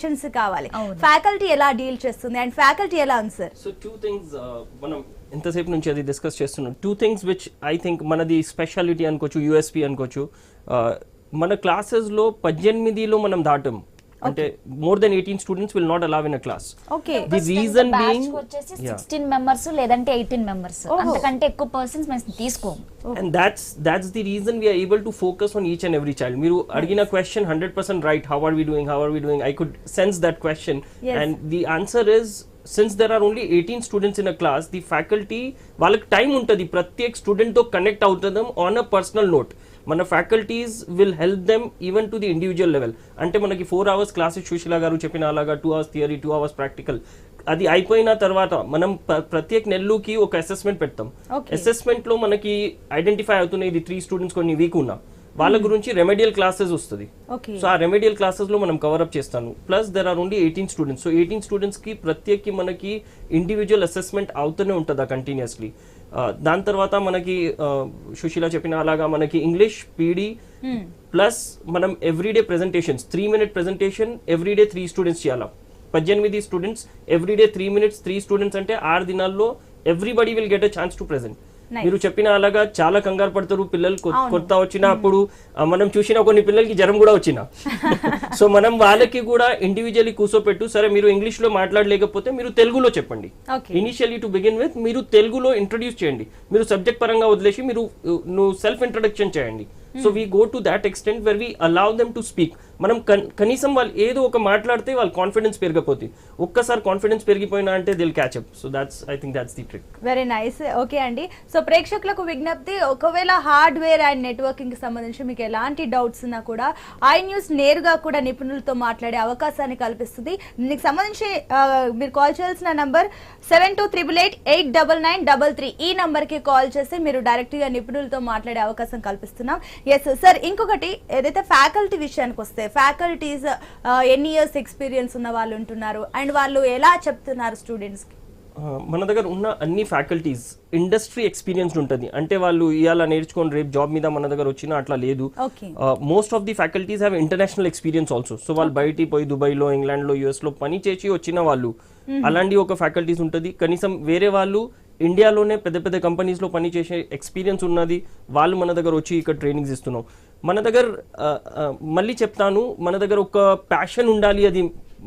questions కావాలి. Faculty ఎలా deal చేస్తుంది అండ్ ఫ్యాకల్టీ ఎలా ఉంది సార్ సో టూ థింగ్స్ మనం ఎంతసేపు నుంచి అది డిస్కస్ చేస్తున్నాం. Two things which I think మనది స్పెషాలిటీ అనుకోవచ్చు యూఎస్పి అనుకోవచ్చు. Uh, మన క్లాసెస్లో పద్దెనిమిదిలో మనం దాటం. అంటే more than eighteen students will not allow in a class okay the reason being వచ్చేసి సిక్స్టీన్ మెంబర్స్ లేదంటే ఎయిటీన్ మెంబర్స్. అంతకంటే ఎక్కువ పర్సన్స్ మేము తీసుకోము. And that's that's the reason we're able to focus on each and every child మీరు అడిగిన question hundred percent right how are we doing how are we doing I could sense that question Yes. And the answer is since there are only eighteen students in a class the faculty వాళ్ళకి time ఉంటుంది. ప్రత్యేక స్టూడెంట్తో connect అవుతుంది on a personal note మన faculties will help them even to the individual level అంటే మనకి four hours classes Sushila గారు చెప్పిన అలాగా two hours theory two hours practical అది అయిపోయిన తర్వాత మనం ప్ర- ప్రత్యేక నెలలుకి ఒక అసెస్మెంట్ పెడతాం. Okay. అసెస్మెంట్లో మనకి ఐడెంటిఫై అవుతున్నాయి ఇది త్రీ స్టూడెంట్స్ కొన్ని వీక్ ఉన్నా. వాళ్ళ గురించి రెమెడియల్ క్లాసెస్ వస్తుంది. సో ఆ రెమెడియల్ క్లాసెస్లో మనం కవర్ అప్ చేస్తాను. Plus there are only eighteen students so eighteen స్టూడెంట్స్కి ప్రత్యేకి మనకి ఇండివిజువల్ అసెస్మెంట్ అవుతూనే ఉంటుంది కంటిన్యూస్లీ దాని తర్వాత మనకి సుశీల చెప్పిన అలాగా మనకి ఇంగ్లీష్ పీడీ ప్లస్ మనం everyday presentations three minute presentation everyday three students చేయాలా? పద్దెనిమిది students everyday three minutes three students అంటే ఆరు దినాల్లో everybody will get a chance to present. మీరు చెప్పిన అలాగా చాలా కంగారు పడతారు పిల్లలు. కొత్త వచ్చినప్పుడు ఆ, మనం చూసిన కొన్ని పిల్లలకి జ్వరం కూడా వచ్చిన. సో మనం వాళ్ళకి కూడా ఇండివిజువల్లీ కూర్చోపెట్టు సరే మీరు ఇంగ్లీష్లో మాట్లాడలేకపోతే మీరు తెలుగులో చెప్పండి. ఇనిషియల్లీ టు బిగిన్ విత్ మీరు తెలుగులో ఇంట్రడ్యూస్ చేయండి. మీరు సబ్జెక్ట్ పరంగా వదిలేసి మీరు uh, నువ్వు సెల్ఫ్ ఇంట్రడక్షన్ చేయండి. So we go to that extent where we allow them to speak మనం కనీసం వాళ్ళు ఏదో ఒక మాట్లాడితే వాళ్ళ కాన్ఫిడెన్స్ పెరగపోతుంది ఒక్కసారి కాన్ఫిడెన్స్ పెరిగిపోయినా అంటే they'll catch up so that's I think that's the trick very nice okay అండి సో ప్రేక్షకులకు విజ్ఞప్తి ఒకవేళ హార్డ్వేర్ అండ్ నెట్వర్కింగ్కి సంబంధించి మీకు ఎలాంటి డౌట్స్ ఉన్నా కూడా ఐ న్యూస్ నేరుగా కూడా నిపుణులతో మాట్లాడే అవకాశాన్ని కల్పిస్తుంది దీనికి సంబంధించి మీరు కాల్ చేయాల్సిన number seven two triple eight eight double nine double three ఈ నంబర్కి కాల్ చేసి మీరు డైరెక్ట్గా నిపుణులతో మాట్లాడే అవకాశం కల్పిస్తున్నాం ఎస్ సార్ ఇంకొకటి ఏదైతే ఫ్యాకల్టీ విషయానికి వస్తే ఫ్యాకల్టీస్ ఎన్ని ఇయర్స్ ఎక్స్పీరియన్స్ ఉన్న వాళ్ళు ఉంటున్నారు? అండ్ వాళ్ళు ఎలా చెప్తున్నారు స్టూడెంట్స్ మన దగ్గర ఉన్న అన్ని ఫ్యాకల్టీస్ ఇండస్ట్రీ ఎక్స్పీరియన్స్ ఉంటుంది. అంటే వాళ్ళు ఇవాళ నేర్చుకొని రేపు జాబ్ మీద మన దగ్గర వచ్చినా అట్లా లేదు. Most of the faculties have international experience also so వాళ్ళు బయటికి పోయి దుబాయ్లో ఇంగ్లాండ్లో యూఎస్లో పని చేసి వచ్చిన వాళ్ళు. అలాంటి ఒక ఫ్యాకల్టీస్ ఉంటుంది. కనీసం వేరే వాళ్ళు ఇండియాలోనే పెద్ద పెద్ద కంపెనీస్లో పనిచేసే ఎక్స్పీరియన్స్ ఉన్నది. వాళ్ళు మన దగ్గర వచ్చి ఇక్కడ ట్రైనింగ్స్ ఇస్తున్నాం మన దగ్గర మళ్ళీ చెప్తాను మన దగ్గర ఒక ప్యాషన్ ఉండాలి అది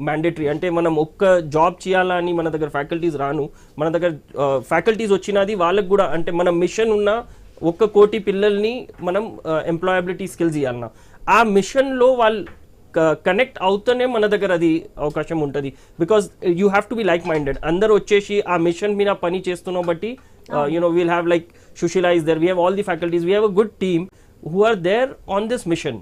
మ్యాండేటరీ అంటే మనం ఒక్క జాబ్ చేయాలా అని మన దగ్గర ఫ్యాకల్టీస్ రాను. మన దగ్గర ఫ్యాకల్టీస్ వచ్చినది వాళ్ళకు కూడా అంటే మన మిషన్ ఉన్న ఒక్క కోటి పిల్లల్ని మనం ఎంప్లాయబిలిటీ స్కిల్స్ ఇవ్వాలన్నా ఆ మిషన్లో వాళ్ళు కనెక్ట్ అవుతూనే మన దగ్గర అది అవకాశం ఉంటుంది. Because you have to be like minded అందరు వచ్చేసి ఆ మిషన్ మీద పని చేస్తున్నాం బట్టి you know we'll have like Sushila is there we have all the faculties we have a good team who are there on this mission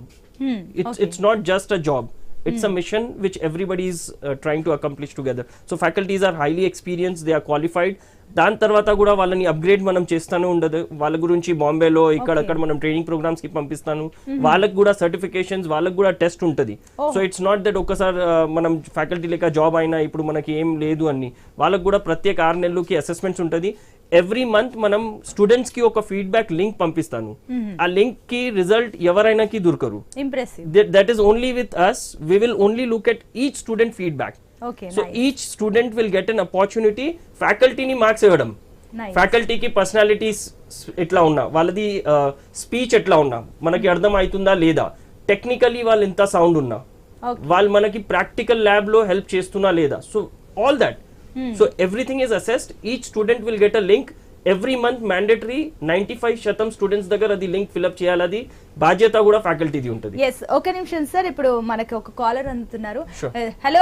it's it's not just a job. It's a mission which everybody is uh, trying to accomplish together. So faculties are highly experienced they are qualified. దాని తర్వాత కూడా వాళ్ళని upgrade మనం చేస్తానే ఉండదు. వాళ్ళ గురించి బాంబేలో ఇక్కడక్కడ మనం ట్రైనింగ్ ప్రోగ్రామ్స్కి పంపిస్తాను. వాళ్ళకి కూడా సర్టిఫికేషన్స్ వాళ్ళకి కూడా టెస్ట్ ఉంటుంది. సో ఇట్స్ నాట్ దట్ ఒకసారి uh, మనం ఫ్యాకల్టీ లేక జాబ్ అయినా ఇప్పుడు మనకి ఏం లేదు అని. వాళ్ళకి కూడా ప్రత్యేక ఆరు నెలలకి అసెస్మెంట్స్ ఉంటుంది. ఎవ్రీ మంత్ మనం స్టూడెంట్స్కి ఒక ఫీడ్బ్యాక్ లింక్ పంపిస్తాను. ఆ లింక్కి రిజల్ట్ ఎవరైనా కి దొరకరు. Impressive that, that is only with us. We will only look at each student feedback. Okay so each student will get an opportunity faculty ని మార్క్స్ ఇవ్వడం. ఫ్యాకల్టీకి పర్సనాలిటీస్ ఎట్లా ఉన్నా వాళ్ళది స్పీచ్ ఎట్లా ఉన్నా మనకి అర్థం అవుతుందా లేదా టెక్నికలీ వాళ్ళు ఎంత సౌండ్ ఉన్నా. వాళ్ళు మనకి ప్రాక్టికల్ ల్యాబ్లో హెల్ప్ చేస్తున్నా లేదా so all that so everything is assessed each student will get a link every month mandatory ninety five శాతం స్టూడెంట్స్ దగ్గర అది లింక్ ఫిల్అప్ చేయాలి. అది బాధ్యత కూడా ఫ్యాకల్టీది ఉంటుంది. ఎస్ ఒక నిమిషం సార్. ఇప్పుడు మనకి ఒక కాలర్ అందుతున్నారు. Sure. హలో